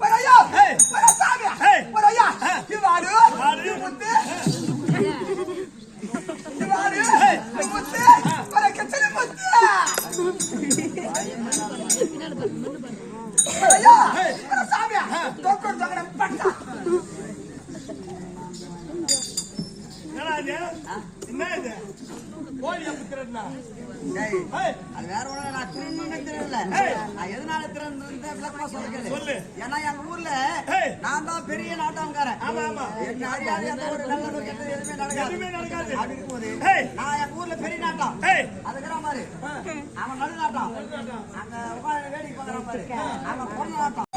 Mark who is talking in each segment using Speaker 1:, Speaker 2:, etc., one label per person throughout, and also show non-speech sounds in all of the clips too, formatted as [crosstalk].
Speaker 1: ஒரு ஐயா
Speaker 2: ஏய்.
Speaker 1: ஒரு சாமி
Speaker 2: ஏய்.
Speaker 1: ஒரு ஐயா
Speaker 2: ஆ.
Speaker 1: இவாடு
Speaker 2: ஆடு.
Speaker 1: முத்து இவாடு முத்து ஒரு கிச்சன முத்து ஒரு ஐயா ஒரு சாமி தோக்கோடு தோக்கட பட்டா
Speaker 2: என்னடா இது என்ன இது கோழி அப்படிக்கிறா
Speaker 3: நான் எதனால திருடணும்னு விளக்கமா சொல்ல கேளு.
Speaker 2: சொல்லு.
Speaker 3: ஏன்னா எங்க ஊர்ல. நான் தான் பெரிய
Speaker 2: ஆமா.
Speaker 3: என்ன அறியாத எந்த ஒரு நல்லது, கெட்டது எதுவுமே நடக்காது.
Speaker 2: எதுவுமே நடக்காது.
Speaker 3: அப்படி இருக்கும்போது,
Speaker 2: ஏய்.
Speaker 3: நான் எங்க ஊர்ல பெரிய நாட்டம். அவன் நடு நாட்டம். அங்க உட்கார்ந்து வேடிக்கை பார்க்கறான் பாரு. அவன் பொண்ணு நாட்டம்.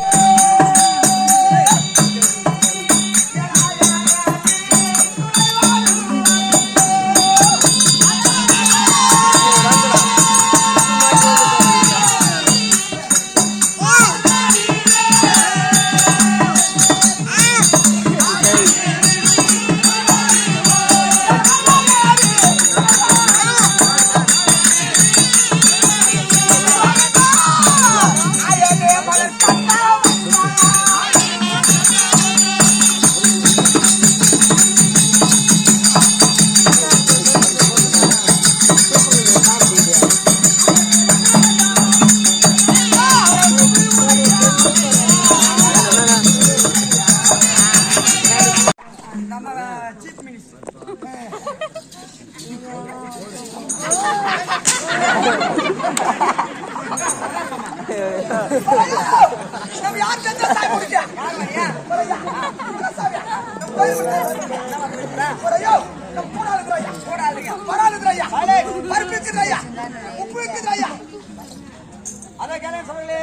Speaker 3: அதை கேளு சொல்லலே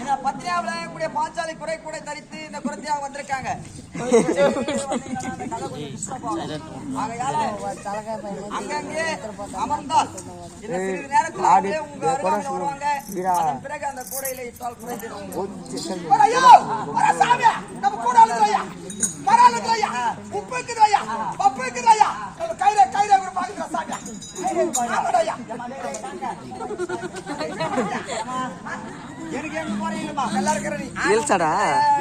Speaker 3: இந்த பத்னியாவுல கூடிய பாஞ்சாலி குறை கூட தரித்து இந்த குரத்தியாக வந்திருக்காங்க. அங்கங்கே அமர்ந்தால் சிறிது நேரத்தில் அவங்களே உங்க அருகாமையில் வருவாங்க. அதன் பிறகு அந்த கூடையில இட்டால் குறைஞ்சிடும்
Speaker 1: ஒரு ஐயா சாமி நம்ம ஐயா. உப்பு இருக்குது ஐயா பப்பு இருக்குது ஐயா. நம்ம கையில கையில கூட பாக்குற சாமி ஆமாடா ஐயா. நல்லா
Speaker 4: இல்சடா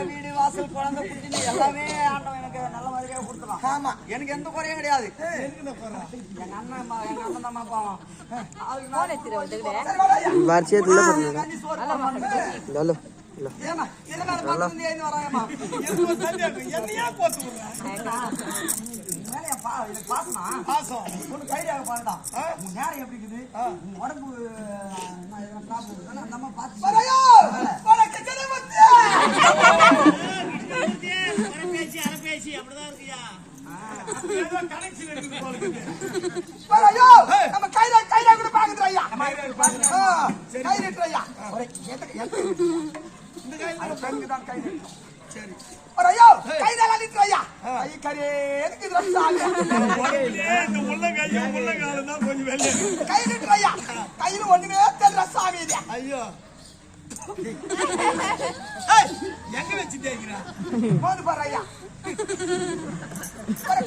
Speaker 3: வீடு வாசல் குழந்தை குட்டின்னு எல்லாமே ஆண்டவன் எனக்கு நல்ல மாதிரியாக கொடுத்துருவான்.
Speaker 1: ஆமா.
Speaker 3: எனக்கு எந்த குறையும் கிடையாது. எங்க அண்ணன் எங்க அண்ணன் தான் பாவம். அதுக்கு நான்
Speaker 1: ஐயோ. [laughs]
Speaker 2: எங்க வச்சு தேய்க்கிறா
Speaker 1: போது பாரு ஐயா.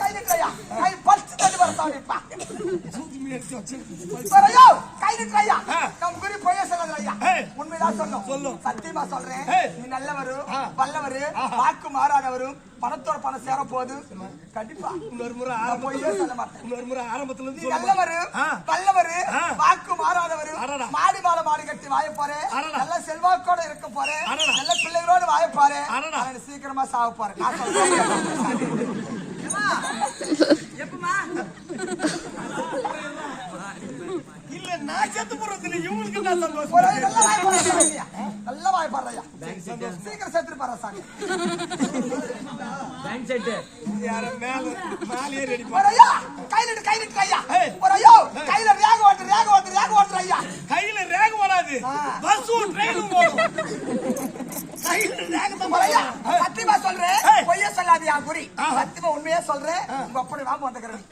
Speaker 1: கை நீட்டுற ஐயா. கை பறிச்சு தள்ளி வர கை
Speaker 2: ஆ.
Speaker 1: நம்ம குறி பொய்ய சொல்லாத ஐயா. உண்மைதான் சொல்லும்
Speaker 2: சொல்லும்.
Speaker 1: சத்தியமா சொல்றேன். நீ நல்லவரு
Speaker 2: ஆ.
Speaker 1: வல்லவரு வாக்கு மாறாதவரும் பணத்தோட பணம் சேர போது கண்டிப்பா.
Speaker 2: இன்னொரு முறை இன்னொரு முறை ஆரம்பத்துல இருந்து?
Speaker 1: நல்லவரு
Speaker 2: ஆ.
Speaker 1: வாக்கு மாறாதவரு. மாடி மாலை மாடி கட்டி வாய போறேன். நல்ல செல்வாக்கோட இருக்க போறேன். நல்ல பிள்ளைகளோட வாய போறேன் சீக்கிரமா [laughs] சாக போறேன்.
Speaker 3: எப்பமா?
Speaker 2: செத்து போறதுல இவங்களுக்கு என்ன சந்தோஷம்
Speaker 1: நல்ல வாய் பாடுறா நல்ல வாய் பாடுறா சீக்கிரம் செத்துட்டு பாரு சாமி.
Speaker 2: யார மேல மேலே ரெடி
Speaker 1: ஐயா! கையில இட்டு, கையில இட்டு ஐயா.
Speaker 2: ஏய்.
Speaker 1: ஒரு ஐயோ! கையில ரேக ஓட்டு ரேக ஓட்டு ரேக ஓட்டு ஐயா.
Speaker 2: கையில ரேக ஓடாது. ட்ரெயினும் ஓடும். கையில ரேக தான்
Speaker 1: ஒரு ஐயா.
Speaker 2: ஏய்.
Speaker 1: சத்தியமா சொல்றேன். பொய்ய சொல்லாது என் குறி
Speaker 2: ஆஹா.
Speaker 1: சத்தியமா உண்மையே சொல்றேன். உங்க அப்படி வாங்க வந்துக்கிறேன்.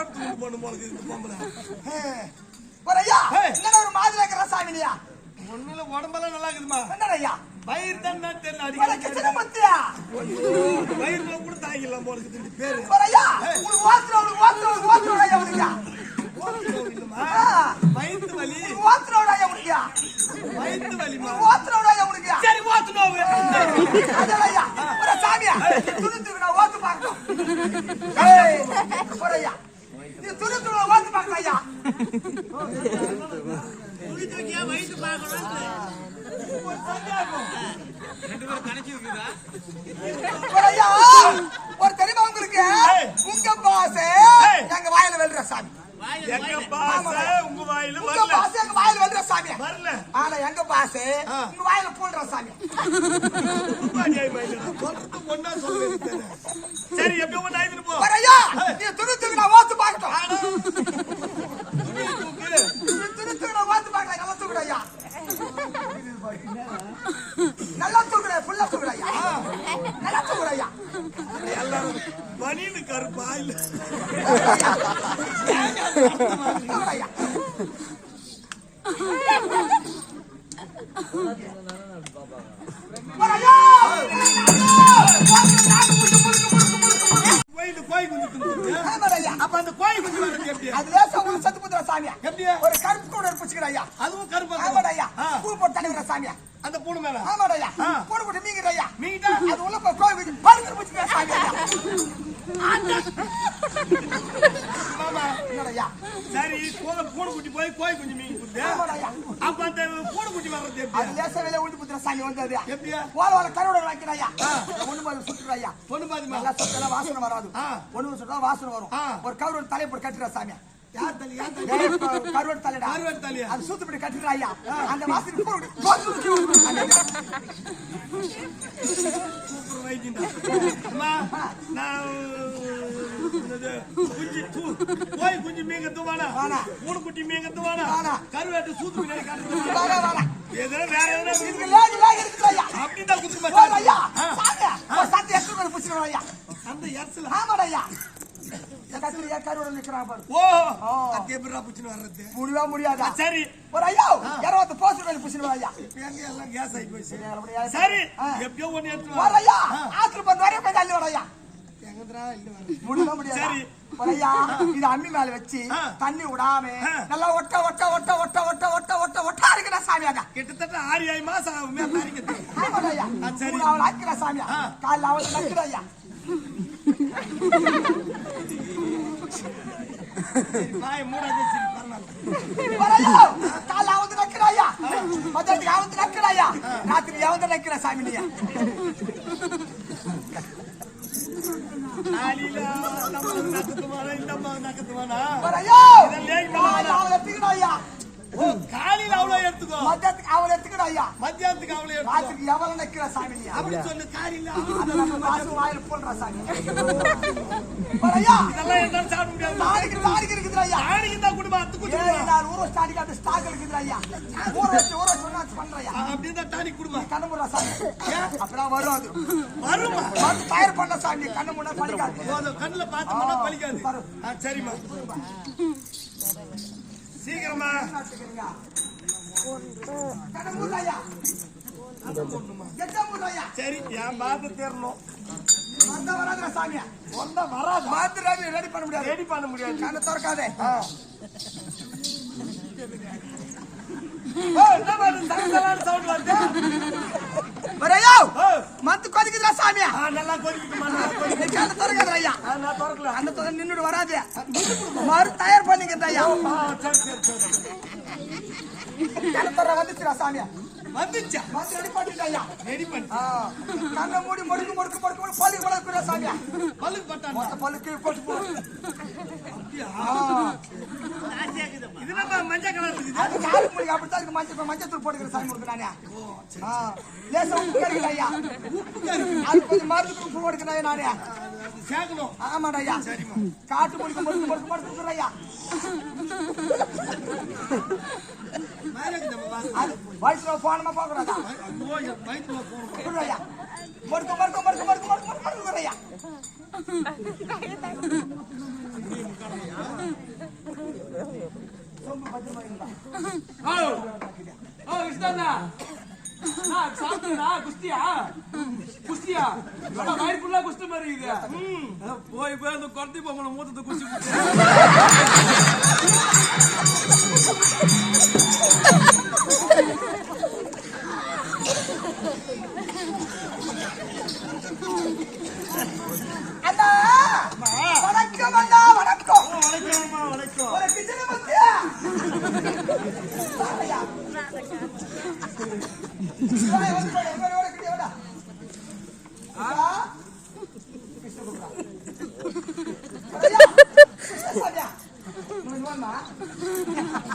Speaker 2: காட்டு பண்ணுமானுக்கு இந்த பொம்பளை.
Speaker 1: ஒரு ஐயா என்னடா ஒரு மாதிரி இருக்கிற சாமினியா
Speaker 2: ஒண்ணுல உடம்பெல்லாம் நல்லா இருக்குதுமா
Speaker 1: என்னடா ஐயா?
Speaker 2: வயிறு தான் தெரியல அடிக்க
Speaker 1: சின்ன பத்தியா
Speaker 2: வயிறு கூட தாங்கிடலாம் போல இருக்குது பேரு.
Speaker 1: ஒரு ஐயா உங்களுக்கு வாத்துறோம் உங்களுக்கு வாத்துறோம் வாத்துறோம் ஐயா உங்களுக்கு
Speaker 2: வயிற்று வலி.
Speaker 1: வாத்துறோம் ஐயா உங்களுக்கு
Speaker 2: வயிற்று வலிமா
Speaker 1: வாத்துறோம் ஐயா உங்களுக்கு
Speaker 2: சரி வாத்துனோவு
Speaker 1: அதெல்லாம் ஐயா ஒரு சாமியா? துணி தூக்கி நான் வாத்து பார்க்கணும்.
Speaker 2: ஒரு
Speaker 1: தெரியுமா உங்களுக்கு உங்க பாச எங்க வாயில வெல்ற சாமி
Speaker 2: எங்க பாச உங்க வாயில
Speaker 1: உங்க
Speaker 2: வரல
Speaker 1: பாச எங்க வாயில வெல்ற சாமி
Speaker 2: வரல
Speaker 1: ஆனா எங்க பாச. உங்க வாயில போடுற சாமி
Speaker 2: உருவாடியாய் மயிலா. சொல்றது ஒண்ணா சொல்ல வேண்டியது. சரி ஒண்ணு ஆயிட்டு போ
Speaker 1: நீ துணித்துக்கு நான் ஓத்து பார்க்கட்டும்
Speaker 2: துணியை தூக்கு.
Speaker 1: நீ துணித்துக்கு நான் ஓத்து பார்க்கலாம் நல்லா தூக்குற ஐயா நல்லா தூக்குற ஃபுல்லா தூக்குற ஐயா நல்லா தூக்குற ஐயா
Speaker 2: எல்லாரும் பனின்னு கருப்பா இல்ல. [laughs]
Speaker 1: போய்
Speaker 2: கோய் குஞ்சு மீன் குத்து கூட குச்சி வர்றது
Speaker 1: அது லேசா வெளியே உழுது புத்திர சாமி வந்தது.
Speaker 2: எப்படியா?
Speaker 1: போல வர கருவடை வைக்கிறாயா ஒண்ணு பாதி சுற்றுறாயா
Speaker 2: ஒண்ணு பாதி
Speaker 1: நல்லா சுத்தல வாசனை வராது. ஒண்ணு சுற்றா வாசனை வரும். ஒரு கருவடை தலைப்பு கட்டுற சாமியா
Speaker 2: யார் தலி யார்
Speaker 1: தலி கருவட் தலைடா.
Speaker 2: கருவட் தலி
Speaker 1: அது சூத்துப்படி கட்டுற அந்த வாசனை
Speaker 2: சூப்பர் குஞ்சு கோய் குஞ்சு மேங்கத்து
Speaker 1: வாடா
Speaker 2: மூணு குட்டி மேங்கத்து
Speaker 1: வாடா
Speaker 2: கருவாட்டு சூத்து பின்னாடி அப்படிதான்
Speaker 1: முடியாது
Speaker 2: சரி.
Speaker 1: ஒரு ஐயோ இரவத்து போஸ்ட் வேலை புசினவா ஐயா
Speaker 2: எல்லாம் கேஸ் ஆகி போச்சு சரி எப்படியோ ஒன்னு
Speaker 1: ஐயா ஆத்திரம் பண்ண வரையும் முடியவே முடியாது? இது அம்மி மேல வச்சு. தண்ணி விடாம. நல்லா ஒட்ட ஒட்ட ஒட்ட ஒட்ட ஒட்ட ஒட்ட ஒட்ட ஒட்டா இருக்கிற சாமியாடா
Speaker 2: கிட்டத்தட்ட ஆறு ஏழு மாசம் ஆகுமே
Speaker 1: ஆக்கிற சாமியா. காலைல அவள் நக்கிற ஐயா.
Speaker 2: பாய் மூடாதே சரி பரவாயில்ல நாளில நம்ம நகத்துவானா இந்த அம்மா நகத்துவானா
Speaker 1: மத்தியானத்துக்கு அவள் எடுத்துக்கணும் ஐயா.
Speaker 2: மத்தியானத்துக்கு எடுத்துக்கோ.
Speaker 1: ராத்திரிக்கு எவ்வளவு நக்கிற சாமி
Speaker 2: அப்படி சொல்லு
Speaker 1: நம்ம மாசம் வாயில போடுற சாமி. ஐயா.
Speaker 2: இதெல்லாம் என்னால சாப்பிட முடியாது.
Speaker 1: நாளைக்கு நாளைக்கு இருக்குது ஐயா.
Speaker 2: நாளைக்கு தான் குடும்பம் அத்து குச்சி
Speaker 1: ஏழு நாள் ஊற வச்சு அடிக்க அந்த ஸ்டாக் இருக்குது ஐயா. ஊற வச்சு ஒண்ணா வச்சு பண்றையா
Speaker 2: அப்படி தான் டானிக் குடும்பம்
Speaker 1: கண்ணு சாமி. அப்படிதான் வரும் அது.
Speaker 2: வருமா?
Speaker 1: வந்து தயார் பண்ண சாமி கண்ணு முன்னா படிக்காது
Speaker 2: போதும் கண்ணுல பார்த்தோம்னா. ஆ, சரிம்மா. சீக்கிரமா. சரி என் பார்த்து தேரணும்.
Speaker 1: வராதுடா சாமியா
Speaker 2: ஒன்ன வராது.
Speaker 1: ரெடி பண்ண முடியாது.
Speaker 2: ரெடி பண்ண முடியாது.
Speaker 1: கண்ணை திறக்காதே. மத்து கொதிக்குதுடா சாமியா
Speaker 2: நல்லா கொதிக்குது
Speaker 1: திறக்குது ஐயா.
Speaker 2: நான் திறக்கல.
Speaker 1: அந்த நின்னுட்டு வராது. மறு தயார் பண்ணிக்கிறேன் ஐயா. திற வந்துச்சுடா சாமியா?
Speaker 2: வந்துச்சா?
Speaker 1: வந்து ரெடி பண்ணிட்டு
Speaker 2: ரெடி பண்ணி
Speaker 1: ஆ, கண்ணை மூடி முடுக்கு முடுக்கு முடுக்கு பல்லு பழக்குற சாமியா?
Speaker 2: பல்லுக்கு பட்டான்
Speaker 1: மொத்த பல்லுக்கு போட்டு போ.
Speaker 2: இது நம்ம மஞ்சள் கலர் இருக்குது.
Speaker 1: அது காலு முடியும் அப்படித்தான் இருக்கு மஞ்சள் மஞ்சள் தூள் போட்டுக்கிற சாமி கொடுக்கு நானே ஆ, லேசா உப்பு கறிக்கல ஐயா. அது கொஞ்சம் மருந்து உப்பு போட்டுக்கிறேன் நானே.
Speaker 2: சேர்க்கணும்.
Speaker 1: ஆமாடா ஐயா. காட்டு முடிக்க முடுக்கு முடுக்கு முடுக்கு ஐயா. வாய்ஸ்ல போனமா பாக்குறாங்க மறுத்து மறுத்து மறுத்து மறுத்து மறுத்து மறுத்து ஐயா
Speaker 5: குஸ்தி மாதிரி போய் போய் அந்த குழந்தை பொம்மனை மூத்தத்தை குஸ்தி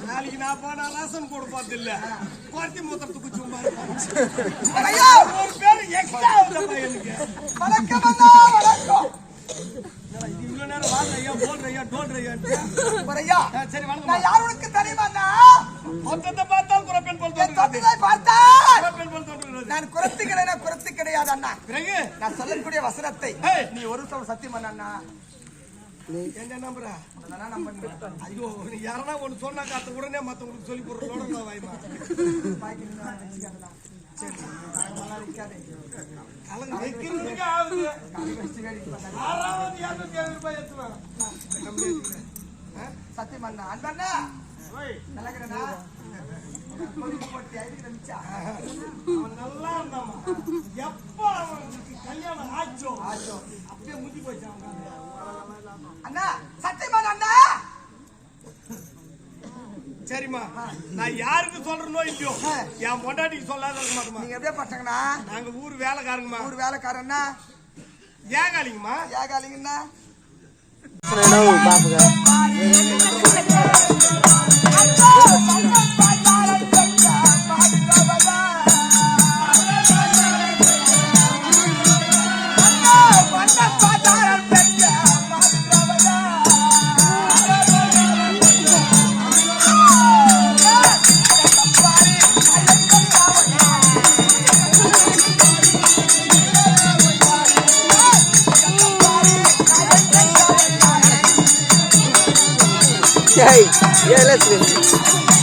Speaker 2: நாளைக்கு நான் போனா ரசம் போட போறது இல்ல மூத்தத்துக்கு சும்மா ஒரு பேர் எக்ஸ்ட்ரா எனக்கு
Speaker 4: வணக்கம் வணக்கம்.
Speaker 2: இவ்வளவு நேரம் சரி வணக்கம்
Speaker 4: நான் யார் உனக்கு தெரியுமா அண்ணா?
Speaker 2: மொத்தத்தை பார்த்தால் குறப்பெண் போல்
Speaker 4: என்
Speaker 2: தோன்றுகிறது.
Speaker 4: தொண்டை பார்த்தால்
Speaker 2: குறப்பெண் போல் தோன்றுகிறது.
Speaker 4: நான் குரத்து கிடையாது கிடையாது அண்ணா.
Speaker 2: பிறகு?
Speaker 4: நான் சொல்லக்கூடிய வசனத்தை. நீ ஒரு சத்தியம் அண்ணா?
Speaker 2: என்ன நம்புற? ஐயோ நீ யாரனா ஒண்ணு சொன்னா காத்த உடனே மத்தவங்களுக்கு சொல்லி போடுறோட வாய்மா. கலங்க வைக்கிறதுக்கு ஆகுது ஆறாவது இரநூத்தி ஏழு ரூபாய் எடுத்துவாங்க
Speaker 4: சத்தியம் பண்ண அன்பண்ணா. நல்லா இருக்கிறேனா கொழுப்பு போட்டு ஐடி நிமிச்சா
Speaker 2: அவன் நல்லா இருந்தாமா எப்ப அவனுக்கு கல்யாணம் ஆச்சோ? ஆச்சோ. அப்படியே முத்தி போச்சு அவன் கதை.
Speaker 4: அண்ணா சத்தியம் அண்ணா?
Speaker 2: சரிம்மா நான் யாருக்கு சொல்றேனோ இல்லையோ என் பொண்டாட்டிக்கு சொல்லாத இருக்க மாட்டோமா
Speaker 4: நீங்க எப்படியே பட்டங்கண்ணா
Speaker 2: நாங்க ஊர் வேலைக்காரங்கம்மா.
Speaker 4: ஊர் வேலைக்காரன்னா?
Speaker 2: ஏகாலிங்கம்மா
Speaker 4: ஏகாலிங்கண்ணா
Speaker 1: Hey, yeah, let's go.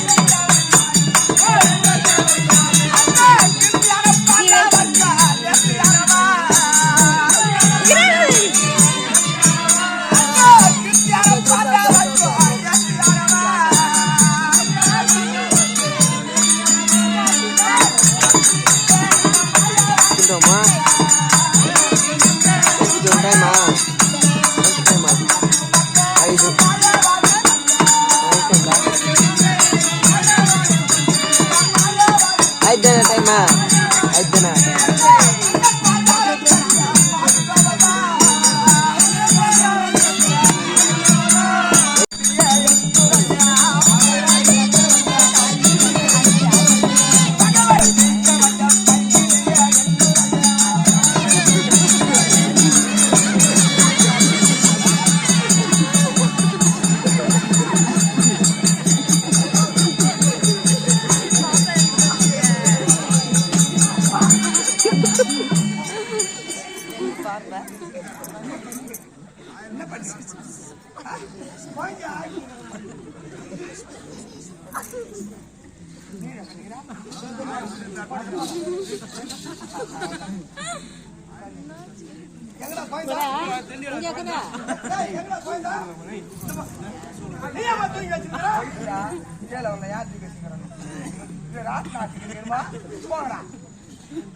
Speaker 1: [laughs]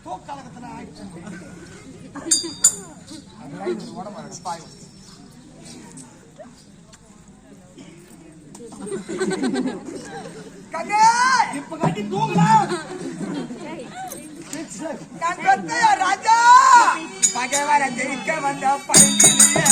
Speaker 2: தூக்கலகத்துல ஆயிடுச்சு.
Speaker 4: உடம்பு பாயும் கண்ணே
Speaker 2: இப்ப கட்டி தூங்கலாம்
Speaker 4: நான் பெத்தைய ராஜா! பகைவர ஜெயிக்க வந்த பைக்கிலியே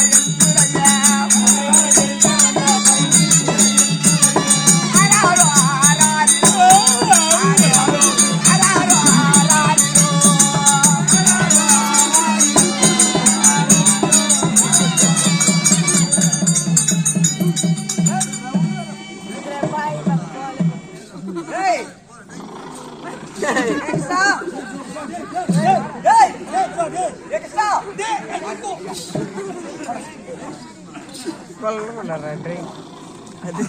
Speaker 2: கொள்ளுறாண்டி அது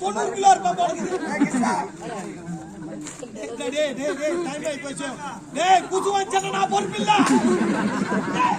Speaker 2: தொண்ணூறு கிலோ
Speaker 1: இருப்பாங்க
Speaker 2: டேய் டேய் டேய் டைம் ஆயி போச்சு டேய் குச்சு வச்சனா நான் பொறுப்பு இல்ல டேய்